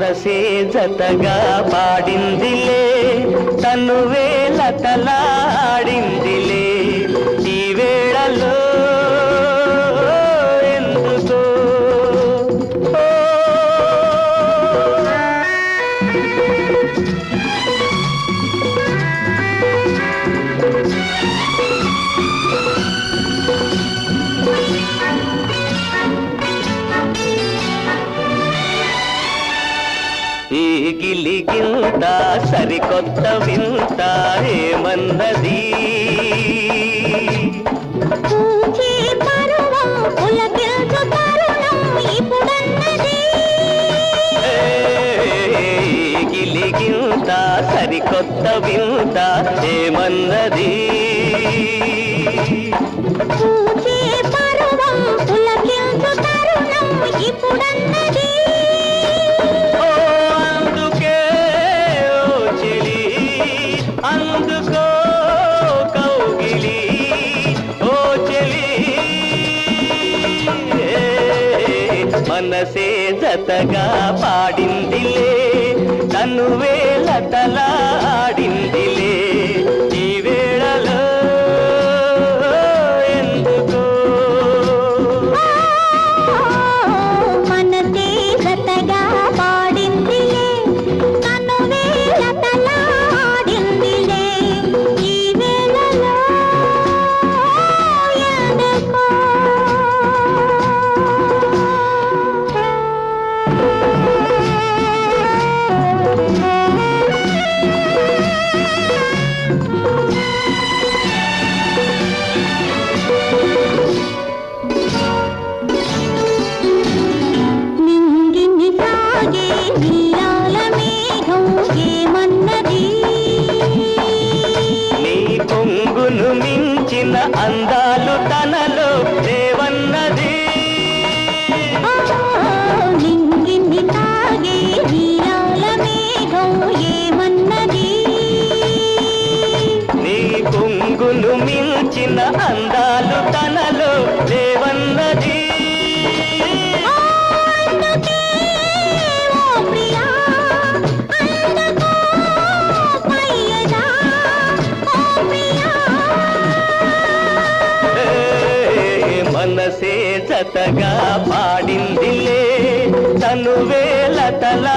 మనసే జతగా పాడిందిలే తను వేలతలాడిందిలే ఈ గిలిగింత సరికొత్త వింత ఏమన్నది? గిలిగింత సరికొత్త వింత ఏమన్నది? పూచే పరువం తరుణం మనసే జతగా పాడిందిలే. తను వేలతలాడిందిలే అందాలు తనలో దేవన్నది ఆ, నింగిని సాగే నీలాల మేఘం ఏమన్నది? నీ కొంగును మించిన అందాలు మనసే పాడిందిలే తను వేల తలా